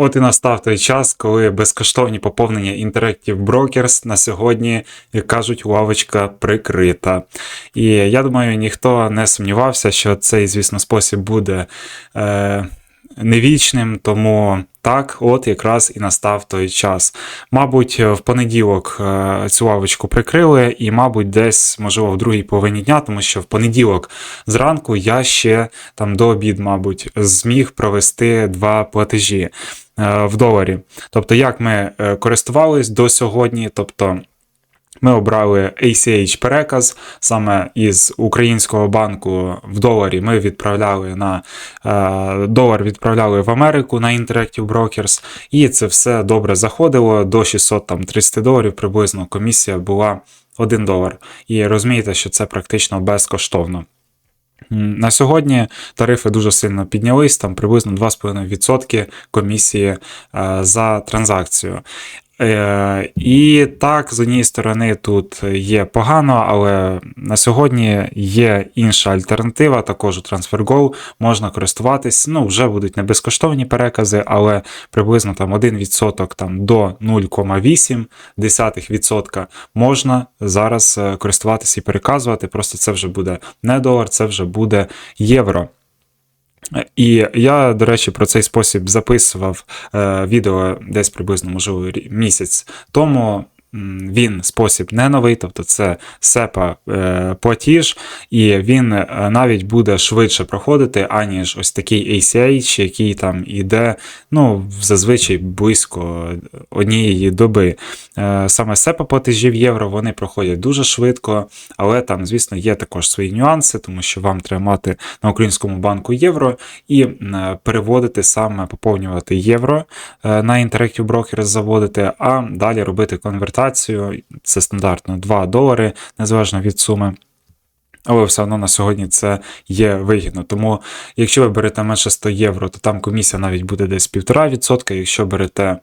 От і настав той час, коли безкоштовні поповнення Interactive Brokers на сьогодні, як кажуть, лавочка прикрита. І я думаю, ніхто не сумнівався, що цей, звісно, спосіб буде е, невічним, тому так, от якраз і настав той час. Мабуть, в понеділок е, цю лавочку прикрили, і, мабуть, десь, можливо, в другій половині дня, тому що в понеділок зранку я ще там до обід, мабуть, зміг провести два платежі е, в доларі. Тобто, як ми е, користувались до сьогодні, тобто. Ми обрали ACH переказ саме із українського банку в доларі. Ми відправляли на е, долар, відправляли в Америку на Interactive Brokers, і це все добре заходило до 630 доларів. Приблизно комісія була 1 долар. І розумієте, що це практично безкоштовно. На сьогодні тарифи дуже сильно піднялись, там приблизно 2,5% комісії е, за транзакцію. Е, І так, з однієї сторони, тут є погано, але на сьогодні є інша альтернатива, також у TransferGo можна користуватись. Ну, вже будуть не безкоштовні перекази, але приблизно там 1% там, до 0,8% можна зараз е, користуватися і переказувати. Просто це вже буде не долар, це вже буде євро. І я, до речі, про цей спосіб записував е, відео десь приблизно, можливо, місяць тому. Він спосіб не новий, тобто це SEPA е, платіж, і він е, навіть буде швидше проходити, аніж ось такий ACH, який там іде ну, зазвичай близько однієї доби. Е, Саме SEPA платежі в євро вони проходять дуже швидко, але там, звісно, є також свої нюанси, тому що вам треба мати на українському банку євро і переводити саме поповнювати євро на Interactive Brokers заводити, а далі робити конвертацію. Це стандартно 2 долари, незалежно від суми. Але все одно на сьогодні це є вигідно. Тому, якщо ви берете менше 100 євро, то там комісія навіть буде десь 1,5%. Якщо берете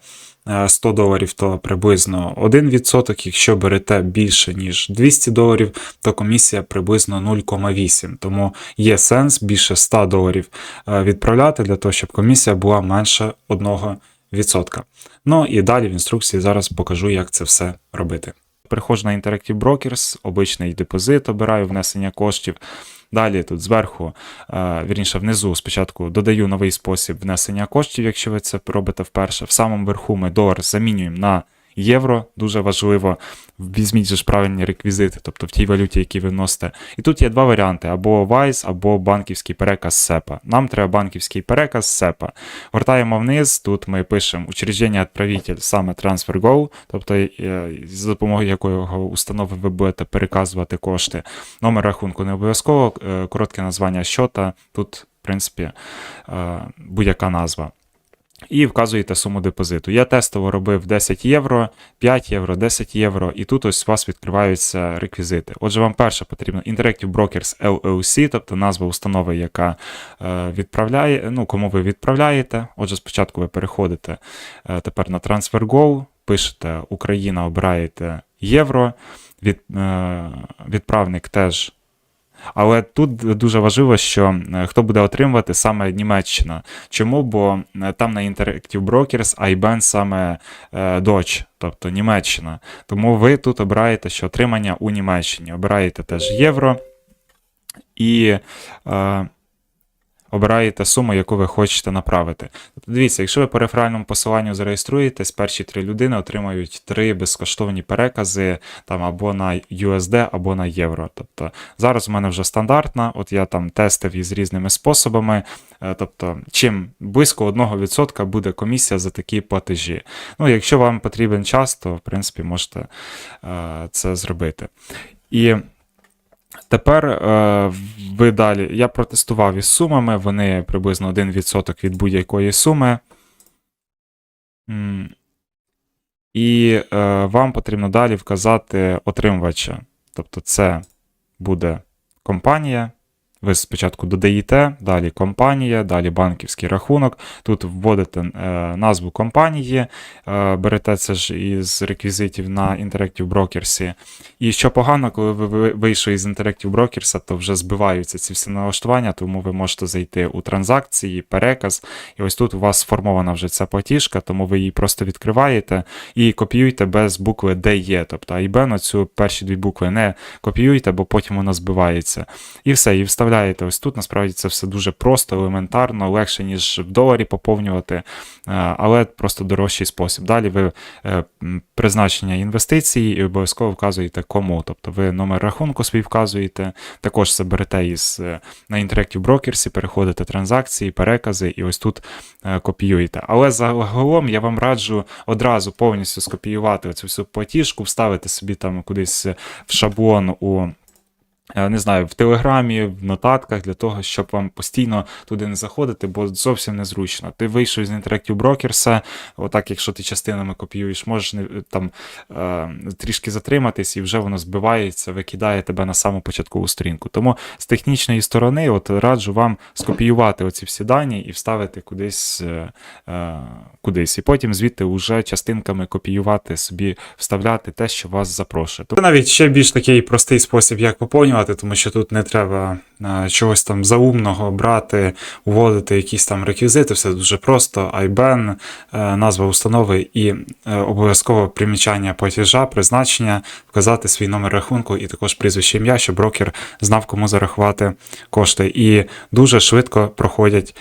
е, 100 доларів, то приблизно 1%. Якщо берете більше, ніж 200 доларів, то комісія приблизно 0,8%. Тому є сенс більше 100 доларів е, відправляти для того, щоб комісія була менше 1%. Ну і далі в інструкції зараз покажу, як це все робити. Переходжу на Interactive Brokers, обичний депозит, обираю внесення коштів. Далі тут зверху, е, вірніше внизу, спочатку додаю новий спосіб внесення коштів, якщо ви це робите вперше. В самому верху ми долар замінюємо на євро, дуже важливо. Візьміть же правильні реквізити, тобто в тій валюті, які ви вносите. І тут є два варіанти: або Wise, або банківський переказ SEPA. Нам треба банківський переказ SEPA. Гортаємо вниз, тут ми пишемо учреждення відправитель саме TransferGo, тобто е, за допомогою якого установи ви будете переказувати кошти. Номер рахунку не обов'язково, е, коротке названня щота, тут, в принципі, е, будь-яка назва. І вказуєте суму депозиту. Я тестово робив 10 євро, 5 євро, 10 євро, і тут ось у вас відкриваються реквізити. Отже, вам перше потрібно Interactive Brokers LLC, тобто назва установи, яка е, відправляє, ну, кому ви відправляєте. Отже, спочатку ви переходите е, тепер на TransferGo, пишете Україна, обираєте євро, від, е, відправник теж. Але тут дуже важливо, що е, хто буде отримувати саме Німеччина. Чому? Бо е, там на Interactive Brokers IBAN саме е, тобто Німеччина. Тому ви тут обираєте, що отримання у Німеччині. Обираєте теж євро і обираєте суму, яку ви хочете направити. Тобто, дивіться, якщо ви по реферальному посиланню зареєструєтесь, перші три людини отримають три безкоштовні перекази там або на USD, або на євро. Тобто зараз у мене вже стандартна, от я там тестив із різними способами. Е, Тобто, чим близько 1% буде комісія за такі платежі. Ну, якщо вам потрібен час, то в принципі можете е, це зробити. І Тепер е, ви далі. Я протестував із сумами, вони приблизно 1% від будь-якої суми. І е, вам потрібно далі вказати отримувача. Тобто, це буде компанія. Ви спочатку додаєте, далі компанія, далі банківський рахунок. Тут вводите е, назву компанії, е, берете це ж із реквізитів на Interactive Brokers. І що погано, коли ви ви- вийшли із Interactive Brokers, то вже збиваються ці всі налаштування, тому ви можете зайти у транзакції, переказ. І ось тут у вас сформована вже ця платіжка, тому ви її просто відкриваєте і копіюйте без букви DE. Тобто IBAN, оцю перші дві букви не копіюйте, бо потім воно збивається. І все, і вставляєте ось тут. Насправді це все дуже просто, елементарно, легше, ніж в доларі поповнювати, е, але просто дорожчий спосіб. Далі ви е, призначення інвестицій і обов'язково вказуєте кому. Тобто ви номер рахунку свій вказуєте, також це берете із е, на Interactive Brokers, переходите транзакції, перекази, і ось тут копіюєте. Але загалом я вам раджу одразу повністю скопіювати цю всю платіжку, вставити собі там кудись в шаблон у. Е, Не знаю, в Телеграмі, в нотатках для того, щоб вам постійно туди не заходити, бо зовсім незручно. Ти вийшов з Interactive Brokers, отак, якщо ти частинами копіюєш, можеш там е, трішки затриматись, і вже воно збивається, викидає тебе на саму початкову сторінку. Тому з технічної сторони, от раджу вам скопіювати оці всі дані і вставити кудись, е, кудись. І потім звідти вже частинками копіювати собі, вставляти те, що вас запрошує. Це навіть ще більш такий простий спосіб, як поповнювати, тому що тут не треба е, чогось там заумного брати, вводити якісь там реквізити, все дуже просто. IBAN, е, назва установи і е, обов'язково примічання платежа, призначення, вказати свій номер рахунку і також прізвище ім'я, щоб брокер знав, кому зарахувати кошти. І дуже швидко проходять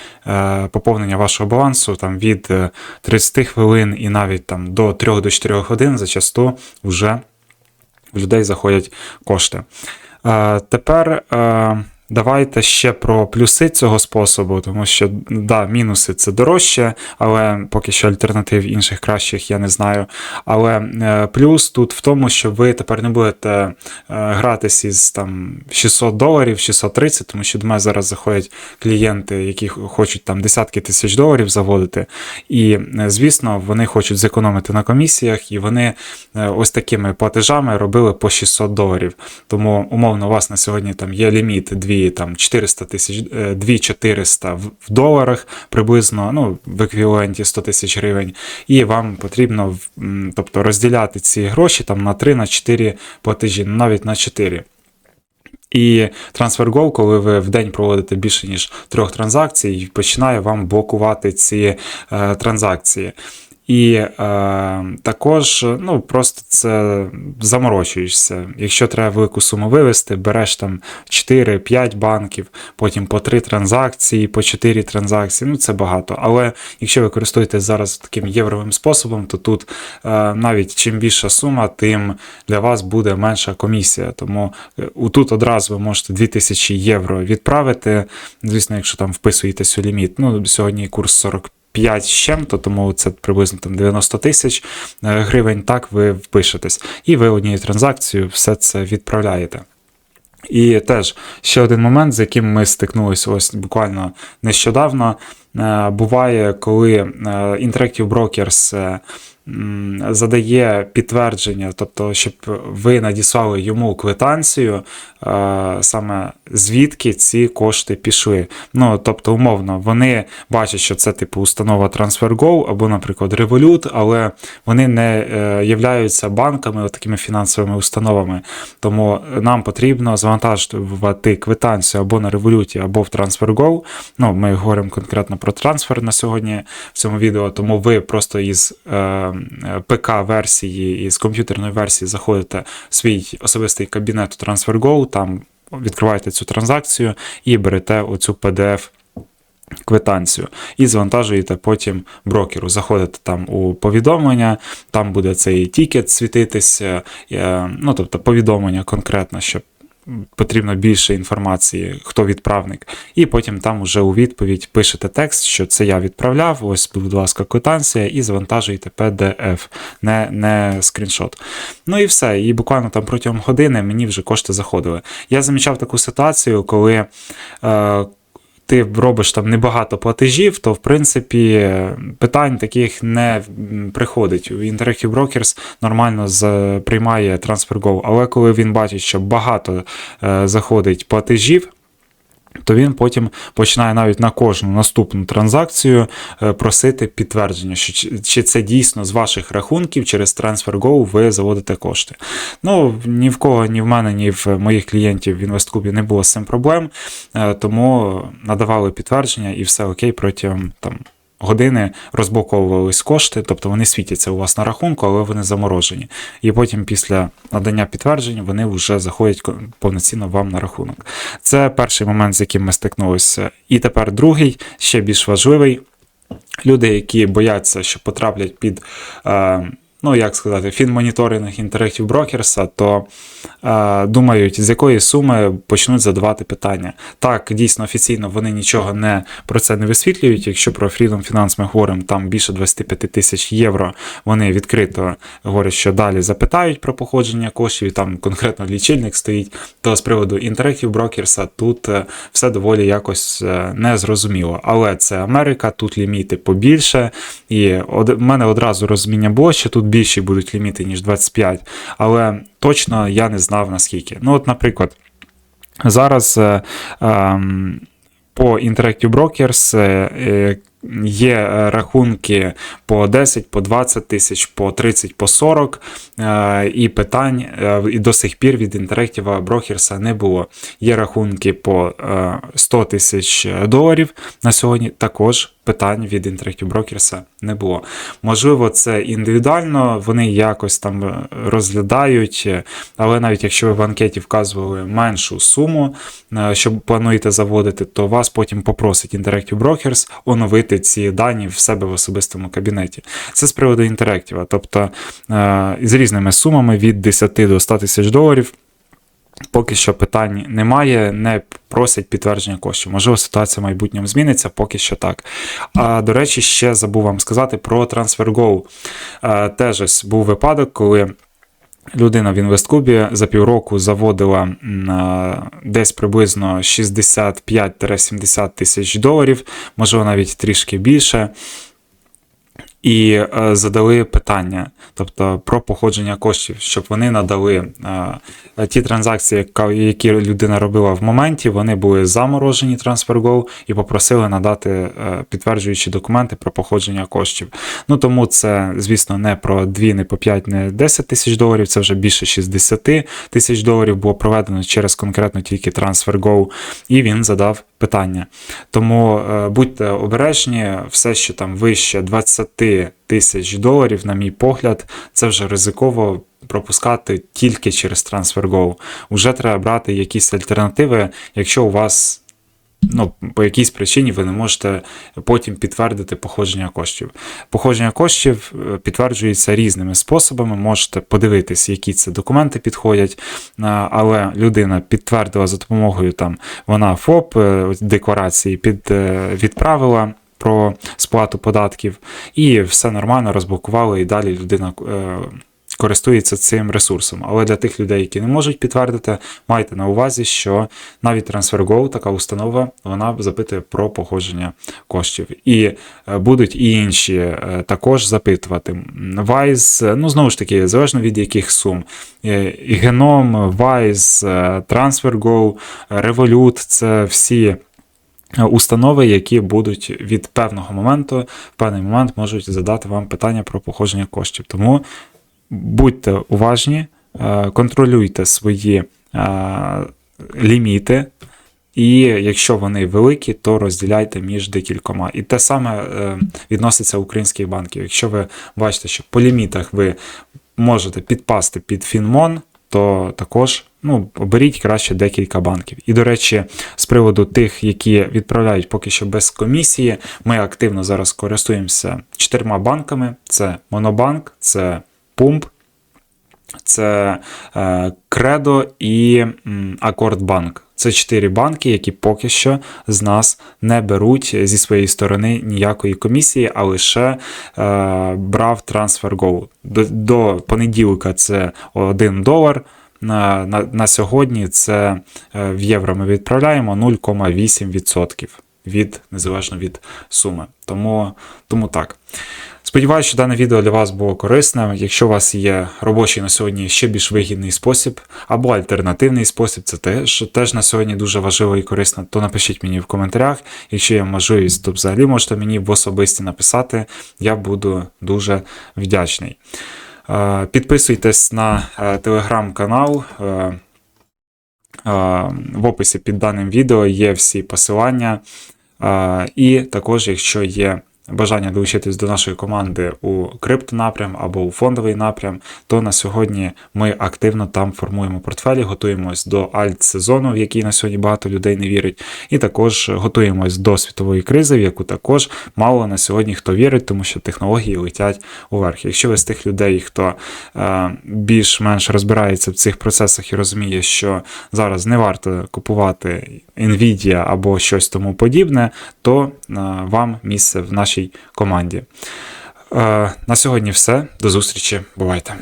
поповнення вашого балансу там від е, 30 хвилин і навіть там до 3-4 годин зачасту вже в людей заходять кошти. Е, тепер е, давайте ще про плюси цього способу, тому що да, мінуси це дорожче, але поки що альтернатив інших кращих я не знаю. Але е, плюс тут в тому, що ви тепер не будете е, гратись із там 600 доларів, 630, тому що до мене зараз заходять клієнти, які хочуть там десятки тисяч доларів заводити. І, е, звісно, вони хочуть зекономити на комісіях, і вони ось такими платежами робили по 600 доларів. Тому, умовно, у вас на сьогодні там є ліміт 2 там 400 тисяч, е, 2400 в в доларах приблизно, ну, в еквіваленті 100 тисяч гривень, і вам потрібно тобто, розділяти ці гроші там на 3 на 4 платежі, навіть на 4. І TransferGo, коли ви в день проводите більше ніж трьох транзакцій, починає вам блокувати ці е, транзакції. І е, також ну, просто це заморочуєшся. Якщо треба велику суму вивести, береш там 4-5 банків, потім по 3 транзакції, по 4 транзакції. Ну, це багато. Але якщо ви користуєтесь зараз таким євровим способом, то тут е, навіть чим більша сума, тим для вас буде менша комісія. Тому е, тут одразу ви можете 2000 євро відправити. Звісно, якщо там вписуєтесь у ліміт. Ну, сьогодні курс 40. 5 з чим-то, тому це приблизно там 90 тисяч е, гривень. Так ви впишетесь, і ви однією транзакцією все це відправляєте. І теж ще один момент, з яким ми стикнулися ось буквально нещодавно. Е, Буває, коли е, Interactive Brokers е, задає підтвердження, тобто, щоб ви надіслали йому квитанцію, саме звідки ці кошти пішли. Ну, тобто, умовно, вони бачать, що це типу установа TransferGo або, наприклад, Revolut, але вони не являються банками, такими фінансовими установами. Тому нам потрібно завантажувати квитанцію або на Revolut, або в TransferGo. Ну, ми говоримо конкретно про трансфер на сьогодні в цьому відео, тому ви просто із е, ПК-версії, із комп'ютерної версії заходите в свій особистий кабінет у TransferGo, там відкриваєте цю транзакцію і берете оцю PDF квитанцію і завантажуєте потім брокеру. Заходите там у повідомлення, там буде цей тікет світитися, е, ну тобто повідомлення конкретно, щоб потрібно більше інформації, хто відправник. І потім там уже у відповідь пишете текст, що це я відправляв, ось, будь ласка, квитанція, і завантажуєте PDF, не, не скріншот. Ну і все. І буквально там протягом години мені вже кошти заходили. Я замічав таку ситуацію, коли. Е, ти робиш там небагато платежів, то в принципі питань таких не приходить. Interactive Brokers нормально приймає TransferGo, але коли він бачить, що багато е, заходить платежів, то він потім починає навіть на кожну наступну транзакцію е, просити підтвердження, що чи- це дійсно з ваших рахунків через TransferGo ви заводите кошти. Ну, ні в кого, ні в мене, ні в моїх клієнтів в інвесткубі не було з цим проблем, е, тому надавали підтвердження і все окей протягом там. Години розблоковувались кошти, тобто вони світяться у вас на рахунку, але вони заморожені. І потім після надання підтверджень вони вже заходять повноцінно вам на рахунок. Це перший момент, з яким ми стикнулися. І тепер другий, ще більш важливий. Люди, які бояться, що потраплять під, е, ну як сказати, фінмоніторинг Interactive Brokers, то е, думають, з якої суми почнуть задавати питання. Так, дійсно офіційно вони нічого не про це не висвітлюють. Якщо про Freedom Finance ми говоримо, там більше 25 тисяч євро. Вони відкрито говорять, що далі запитають про походження коштів, і там конкретно лічильник стоїть. То з приводу Interactive Brokers тут е, все доволі якось е, незрозуміло. Але це Америка, тут ліміти побільше. І в мене одразу розуміння було, що тут більші будуть ліміти, ніж 25, але точно я не знав наскільки. Ну, от, наприклад, зараз. е, ем, по Interactive Brokers е, е, є е, рахунки по 10, по 20 тисяч, по 30, по 40, е, і питань е, і до сих пір від Interactive Brokers не було. Є рахунки по е, 100 тисяч доларів на сьогодні. Також питань від Interactive Brokers не було. Можливо, це індивідуально, вони якось там розглядають, але навіть якщо ви в анкеті вказували меншу суму, що плануєте заводити, то вас потім попросить Interactive Brokers оновити ці дані в себе в особистому кабінеті. Це з приводу Interactive, тобто е, з різними сумами від 10 до 100 тисяч доларів. Поки що питань немає, не просять підтвердження коштів. Можливо, ситуація в майбутньому зміниться, поки що так. А до речі, ще забув вам сказати про TransferGo. Е, Теж ось був випадок, коли. Людина в інвесткубі за півроку заводила десь приблизно 65-70 тисяч доларів, можливо, навіть трішки більше. І е, задали питання, тобто про походження коштів, щоб вони надали е, ті транзакції, які людина робила в моменті, вони були заморожені TransferGo і попросили надати е, підтверджуючі документи про походження коштів. Ну тому це, звісно, не про 2, не по 5, не 10 тисяч доларів, це вже більше 60 тисяч доларів було проведено через конкретно тільки TransferGo, і він задав питання. Тому будьте обережні, все, що там вище 20 тисяч доларів, на мій погляд, це вже ризиково пропускати тільки через TransferGo. Уже треба брати якісь альтернативи, якщо у вас. Ну, по якійсь причині ви не можете потім підтвердити походження коштів. Походження коштів е, підтверджується різними способами. Можете подивитись, які це документи підходять, але людина підтвердила за допомогою там вона ФОП е, декларації під, е, відправила про сплату податків, і все нормально розблокували, і далі людина. е, Користується цим ресурсом. Але для тих людей, які не можуть підтвердити, майте на увазі, що навіть TransferGo, така установа, вона запитує про походження коштів. І е, будуть і інші е, також запитувати. Wise, ну знову ж таки, залежно від яких сум. Genom, Wise, TransferGo, Revolut це всі. Установи, які будуть від певного моменту, в певний момент можуть задати вам питання про походження коштів. Тому будьте уважні, е, контролюйте свої е, ліміти, і якщо вони великі, то розділяйте між декількома. І те саме е, відноситься українських банків. Якщо ви бачите, що по лімітах ви можете підпасти під Фінмон, то також ну, оберіть краще декілька банків. І, до речі, з приводу тих, які відправляють поки що без комісії, ми активно зараз користуємося чотирма банками: це Монобанк, це Пумп, це Кредо і Акордбанк. Це чотири банки, які поки що з нас не беруть зі своєї сторони ніякої комісії, а лише е, брав TransferGo. До, до понеділка це 1 долар. На, на, на сьогодні це е, в євро ми відправляємо 0,8% від незалежно від суми. Тому, тому так. Сподіваюся, що дане відео для вас було корисним. Якщо у вас є робочий на сьогодні ще більш вигідний спосіб або альтернативний спосіб, це теж, теж на сьогодні дуже важливо і корисно, то напишіть мені в коментарях. Якщо є можливість, то взагалі можете мені в особисті написати. Я буду дуже вдячний. Е, Підписуйтесь на е, телеграм-канал. Е, В описі під даним відео є всі посилання. І також, якщо є бажання долучитись до нашої команди у криптонапрям або у фондовий напрям, то на сьогодні ми активно там формуємо портфелі, готуємось до альт-сезону, в який на сьогодні багато людей не вірить, і також готуємось до світової кризи, в яку також мало на сьогодні хто вірить, тому що технології летять уверх. Якщо ви з тих людей, хто е, більш-менш розбирається в цих процесах і розуміє, що зараз не варто купувати Nvidia або щось тому подібне, то е, вам місце в нашій команді. Е, На сьогодні все. До зустрічі. Бувайте.